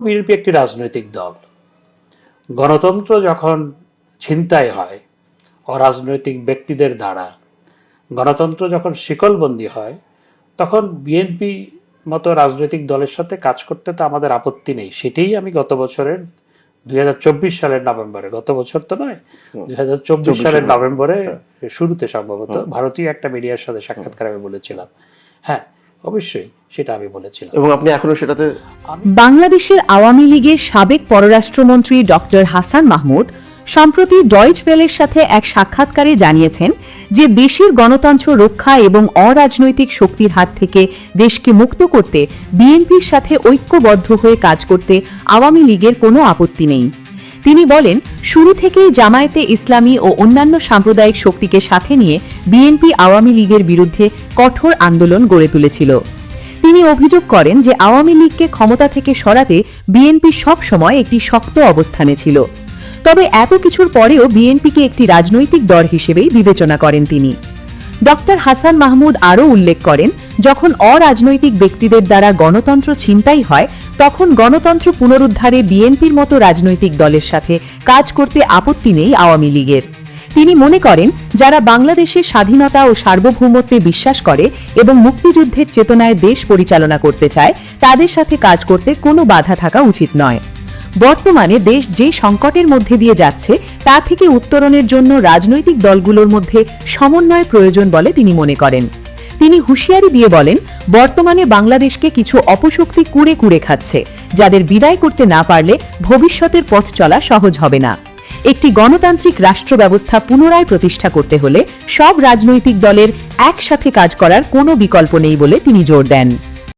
BNP একটি রাজনৈতিক দল। গণতন্ত্র যখন ছিনতাই হয় অরাজনৈতিক ব্যক্তিদের দ্বারা গণতন্ত্র যখন শিকলবন্দি হয় তখন বিএনপি মতো রাজনৈতিক দলের সাথে কাজ করতে তো আমাদের আপত্তি নেই। সেটাই আমি গত বছরের দুই হাজার চব্বিশ সালের নভেম্বরে গত বছর তো নয় দুই সালের নভেম্বরে শুরুতে সম্ভবত ভারতীয় একটা মিডিয়ার সাথে সাক্ষাৎকার আমি বলেছিলাম। হ্যাঁ অবশ্যই। সেটা আমি বলেছিলাম। এবং আপনি এখনও সেটাতে বাংলাদেশের আওয়ামী লীগের সাবেক পররাষ্ট্রমন্ত্রী ডক্টর হাসান মাহমুদ সম্প্রতি ডয়েচ ওয়েলের সাথে এক সাক্ষাৎকারে জানিয়েছেন যে দেশের গণতন্ত্র রক্ষা এবং অরাজনৈতিক শক্তির হাত থেকে দেশকে মুক্ত করতে বিএনপির সাথে ঐক্যবদ্ধ হয়ে কাজ করতে আওয়ামী লীগের কোনো আপত্তি নেই। তিনি বলেন শুরু থেকেই জামায়াতে ইসলামী ও অন্যান্য সাম্প্রদায়িক শক্তিকে সাথে নিয়ে বিএনপি আওয়ামী লীগের বিরুদ্ধে কঠোর আন্দোলন গড়ে তুলেছিল। তিনি অভিযোগ করেন যে আওয়ামী লীগকে ক্ষমতা থেকে সরাতে বিএনপি সব সময় একটি শক্ত অবস্থানে ছিল। তবে এত কিছুর পরেও বিএনপিকে একটি রাজনৈতিক দল হিসেবেই বিবেচনা করেন তিনি। ডক্টর হাসান মাহমুদ আরও উল্লেখ করেন, যখন অরাজনৈতিক ব্যক্তিদের দ্বারা গণতন্ত্র ছিনতাই হয়, তখন গণতন্ত্র পুনরুদ্ধারে বিএনপির মতো রাজনৈতিক দলের সাথে কাজ করতে আপত্তি নেই আওয়ামী লীগের। তিনি মনে করেন যারা বাংলাদেশের স্বাধীনতা ও সার্বভৌমত্বে বিশ্বাস করে এবং মুক্তিযুদ্ধের চেতনায় দেশ পরিচালনা করতে চায়, তাদের সাথে কাজ করতে কোনো বাধা থাকা উচিত নয়। বর্তমানে দেশ যে সংকটের মধ্যে দিয়ে যাচ্ছে, তা থেকে উত্তরণের জন্য রাজনৈতিক দলগুলোর মধ্যে সমন্বয় প্রয়োজন বলে তিনি মনে করেন। তিনি হুঁশিয়ারি দিয়ে বলেন, বর্তমানে বাংলাদেশকে কিছু অপশক্তি কুড়ে কুড়ে খাচ্ছে, যাদের বিদায় করতে না পারলে ভবিষ্যতের পথ চলা সহজ হবে না। একটি গণতান্ত্রিক রাষ্ট্র ব্যবস্থা পুনরায় প্রতিষ্ঠা করতে হলে সব রাজনৈতিক দলের একসাথে কাজ করার কোনো বিকল্প নেই বলে তিনি জোর দেন।